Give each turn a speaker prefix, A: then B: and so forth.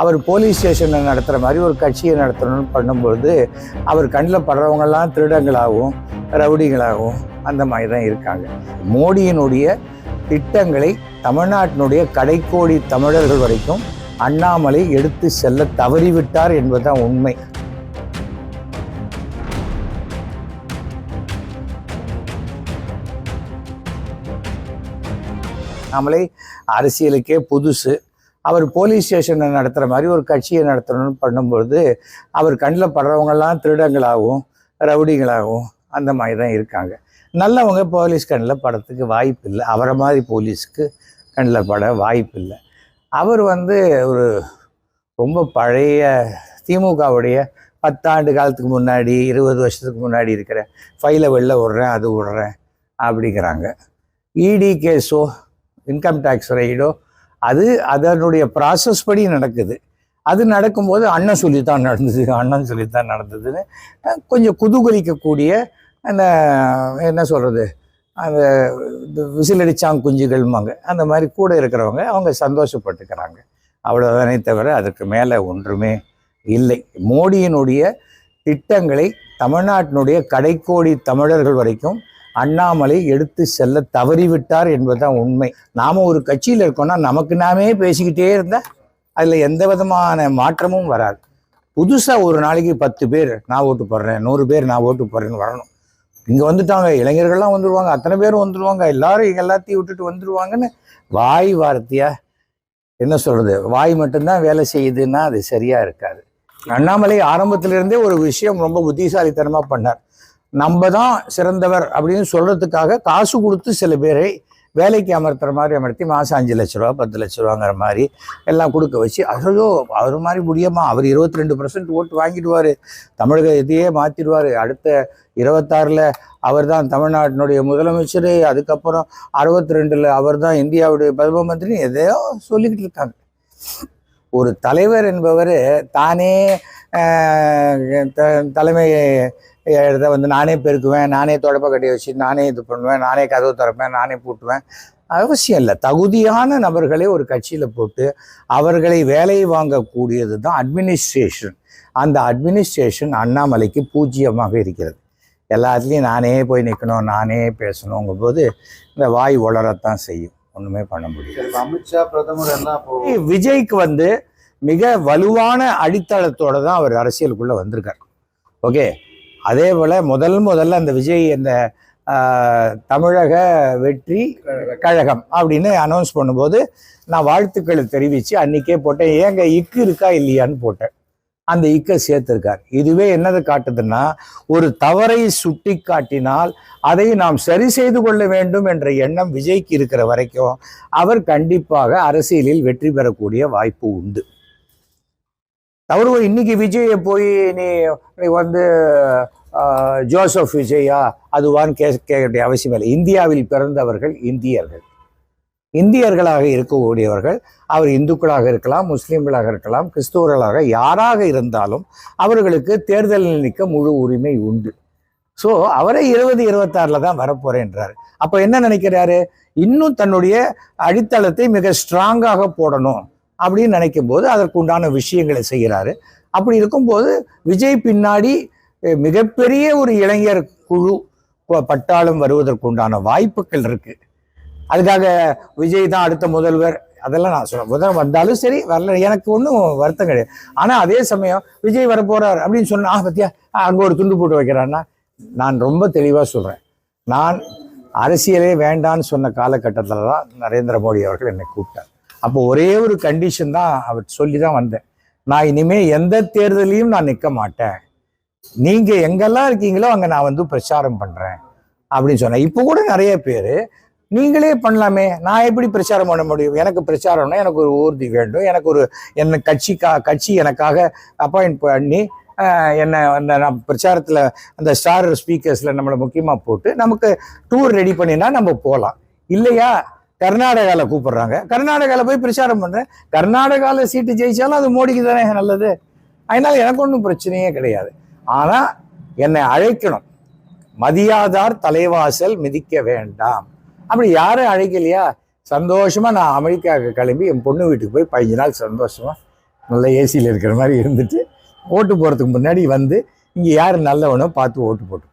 A: அவர் police ஸ்டேஷனில் நடத்துகிற மாதிரி ஒரு கட்சியை நடத்தணும்னு பண்ணும்பொழுது அவர் கண்ணில் படுறவங்கெல்லாம் திருடங்களாகவும் ரவுடிகளாகவும் அந்த மாதிரி தான் இருக்காங்க. மோடியினுடைய திட்டங்களை தமிழ்நாட்டினுடைய கடைக்கோடி தமிழர்கள் வரைக்கும் அண்ணாமலை எடுத்து செல்ல தவறிவிட்டார் என்பதுதான் உண்மை. அண்ணாமலை அரசியலுக்கே புதுசு. அவர் போலீஸ் ஸ்டேஷனை நடத்துகிற மாதிரி ஒரு கட்சியை நடத்தணும்னு பண்ணும்பொழுது அவர் கண்ணில் படுறவங்கெல்லாம் திருடங்களாகவும் ரவுடிகளாகவும் அந்த மாதிரி தான் இருக்காங்க. நல்லவங்க போலீஸ் கண்ணில் படத்துக்கு வாய்ப்பு இல்லை. அவரை மாதிரி போலீஸ்க்கு கண்ணில் பட வாய்ப்பு இல்லை. அவர் வந்து ஒரு ரொம்ப பழைய திமுகவுடைய பத்தாண்டு காலத்துக்கு முன்னாடி இருபது வருஷத்துக்கு முன்னாடி இருக்கிற ஃபைலை வெளில விடுறேன் அது விடுறேன் அப்படிங்கிறாங்க. இடி கேஸோ இன்கம் டேக்ஸ் ரைடோ அது அதனுடைய ப்ராசஸ் படி நடக்குது. அது நடக்கும்போது அண்ணன் சொல்லித்தான் நடந்தது அண்ணன் சொல்லித்தான் நடந்ததுன்னு கொஞ்சம் குதூகலிக்கக்கூடிய அந்த என்ன சொல்கிறது அந்த விசிலடிச்சாங் குஞ்சுகள்மாங்க அந்த மாதிரி கூட இருக்கிறவங்க அவங்க சந்தோஷப்பட்டுக்கிறாங்க. அவ்வளோதானே தவிர அதுக்கு மேலே ஒன்றுமே இல்லை. மோடியினுடைய திட்டங்களை தமிழ்நாட்டினுடைய கடைக்கோடி தமிழர்கள் வரைக்கும் அண்ணாமலை எடுத்து செல்ல தவறிவிட்டார் என்பதுதான் உண்மை. நாம ஒரு கட்சியில் இருக்கோம்னா நமக்கு நாமே பேசிக்கிட்டே இருந்தா அதில் எந்த விதமான மாற்றமும் வராது. புதுசாக ஒரு நாளைக்கு பத்து பேர் நான் ஓட்டு போடுறேன் நூறு பேர் நான் ஓட்டு போடுறேன்னு வரணும். இங்கே வந்துட்டாங்க இளைஞர்கள்லாம் வந்துடுவாங்க அத்தனை பேரும் வந்துடுவாங்க எல்லாரும் இங்க எல்லாத்தையும் விட்டுட்டு வந்துடுவாங்கன்னு வாய் வார்த்தையா என்ன சொல்றது? வாய் மட்டும்தான் வேலை செய்யுதுன்னா அது சரியா இருக்காது. அண்ணாமலை ஆரம்பத்திலிருந்தே ஒரு விஷயம் ரொம்ப புத்திசாலித்தனமா பண்ணார். நம்ம தான் சிறந்தவர் அப்படின்னு சொல்கிறதுக்காக காசு கொடுத்து சில பேரை வேலைக்கு அமர்த்துற மாதிரி அமர்த்தி மாதம் அஞ்சு லட்ச ரூபா பத்து லட்ச ரூபாங்கிற மாதிரி எல்லாம் கொடுக்க வச்சு அதோ அவர் மாதிரி முடியுமா? அவர் இருபத்தி ரெண்டு பர்சன்ட் ஓட்டு வாங்கிடுவார். தமிழக இதையே மாற்றிடுவார் அடுத்த இருபத்தாறில் அவர் தான் தமிழ்நாட்டினுடைய முதலமைச்சர் அதுக்கப்புறம் அறுபத்தி ரெண்டில் அவர் தான் இந்தியாவுடைய பிரதம மந்திரி எதையோ சொல்லிக்கிட்டு இருக்காங்க. ஒரு தலைவர் என்பவர் தானே தலைமை இடத்த வந்து நானே பெருக்குவேன் நானே தொடப்ப கட்டி வச்சு நானே இது பண்ணுவேன் நானே கதவு திறப்பேன் நானே பூட்டுவேன். அவசியம் இல்லை. தகுதியான நபர்களை ஒரு கட்சியில் போட்டு அவர்களை வேலை வாங்கக்கூடியது தான் அட்மினிஸ்ட்ரேஷன் அந்த அட்மினிஸ்ட்ரேஷன் அண்ணாமலைக்கு பூஜ்ஜியமாக இருக்கிறது. எல்லாத்துலேயும் நானே போய் நிற்கணும் நானே பேசணுங்கும் போது இந்த வாய் உளரத்தான் செய்யும். ஒன்றுமே பண்ண
B: இப்ப அமித்ஷா பிரதமர்
A: விஜய்க்கு வந்து மிக வலுவான அடித்தளத்தோட தான் அவர் அரசியலுக்குள்ள வந்திருக்கார். ஓகே? அதே போல முதல் முதல்ல அந்த விஜய் அந்த தமிழக வெற்றி கழகம். அப்படின்னு அனௌன்ஸ் பண்ணும்போது நான் வாழ்த்துக்களை தெரிவித்து அன்னைக்கே போட்டேன். ஏங்க இக்கு இருக்கா இல்லையான்னு போட்டேன். அந்த இக்கை சேர்த்திருக்கார். இதுவே என்னது காட்டுதுன்னா ஒரு தவறை சுட்டி காட்டினால் அதை நாம் சரி செய்து கொள்ள வேண்டும் என்ற எண்ணம் விஜய்க்கு இருக்கிற வரைக்கும் அவர் கண்டிப்பாக அரசியலில் வெற்றி பெறக்கூடிய வாய்ப்பு உண்டு. தவறு இன்னைக்கு விஜயை போய் நீ நீ வந்து ஜோசப் விஜயா அதுவான்னு கே கேட்க வேண்டிய அவசியம் இல்லை. இந்தியாவில் பிறந்தவர்கள் இந்தியர்கள். இந்தியர்களாக இருக்கக்கூடியவர்கள். அவர் இந்துக்களாக இருக்கலாம் முஸ்லீம்களாக இருக்கலாம் கிறிஸ்துவர்களாக யாராக இருந்தாலும் அவர்களுக்கு தேர்தலில் நிற்க முழு உரிமை உண்டு. ஸோ அவரே இருபது இருபத்தாறில் தான் வரப்போறேன்றார். அப்போ என்ன நினைக்கிறாரு? இன்னும் தன்னுடைய அடித்தளத்தை மிக ஸ்ட்ராங்காக போடணும். அப்படின்னு நினைக்கும் போது அதற்கு உண்டான விஷயங்களை செய்கிறாரு. அப்படி இருக்கும்போது விஜய் பின்னாடி மிகப்பெரிய ஒரு இளைஞர் குழு பட்டாளம் வருவதற்கு உண்டான வாய்ப்புகள் இருக்கு. அதுக்காக விஜய் தான் அடுத்த முதல்வர். அதெல்லாம் நான் சொல்ல முதல் வந்தாலும் சரி வரல எனக்கு ஒன்றும் வருத்தம் கிடையாது. ஆனால் அதே சமயம் விஜய் வர அப்படின்னு சொன்னா பத்தியா அங்கே ஒரு துண்டு போட்டு வைக்கிறான்னா நான் ரொம்ப தெளிவாக சொல்கிறேன் நான் அரசியலே வேண்டான்னு சொன்ன காலகட்டத்தில் தான் நரேந்திர மோடி அவர்கள் என்னை கூப்பிட்டார். அப்போ ஒரே ஒரு கண்டிஷன் தான் அவர் சொல்லி தான் வந்தேன். நான் இனிமே எந்த தேர்தலையும் நான் நிற்க மாட்டேன். நீங்க எங்கெல்லாம் இருக்கீங்களோ அங்கே நான் வந்து பிரச்சாரம் பண்றேன் அப்படின்னு சொன்னேன். இப்போ கூட நிறைய பேர் நீங்களே பண்ணலாமே நான் எப்படி பிரச்சாரம் பண்ண முடியும்? எனக்கு பிரச்சாரம்னா எனக்கு ஒரு ஊர்தி வேண்டும். எனக்கு ஒரு என்ன கட்சிக்கா கட்சி எனக்காக அப்பாயிண்ட் பண்ணி என்னை அந்த நான் பிரச்சாரத்தில் அந்த ஸ்டார் ஸ்பீக்கர்ஸில் நம்மளை முக்கியமாக போட்டு நமக்கு டூர் ரெடி பண்ணினா நம்ம போகலாம் இல்லையா? கர்நாடகாவில் கூப்பிடுறாங்க. கர்நாடகாவில் போய் பிரச்சாரம் பண்ணுறேன் கர்நாடகாவில் சீட்டு ஜெயிச்சாலும் அது மோடிக்கு தானே நல்லது. அதனால் எனக்கு ஒன்றும் பிரச்சனையே கிடையாது. ஆனால் என்னை அழைக்கணும். மதியாதார் தலைவாசல் மிதிக்க வேண்டாம். அப்படி யாரும் அழைக்கலையா? சந்தோஷமாக நான் அமெரிக்காவுக்கு கிளம்பி என் பொண்ணு வீட்டுக்கு போய் பதினஞ்சு நாள் சந்தோஷமாக நல்ல ஏசியில் இருக்கிற மாதிரி இருந்துட்டு ஓட்டு போகிறதுக்கு முன்னாடி வந்து இங்கே யார் நல்லவனோ பார்த்து ஓட்டு போட்டு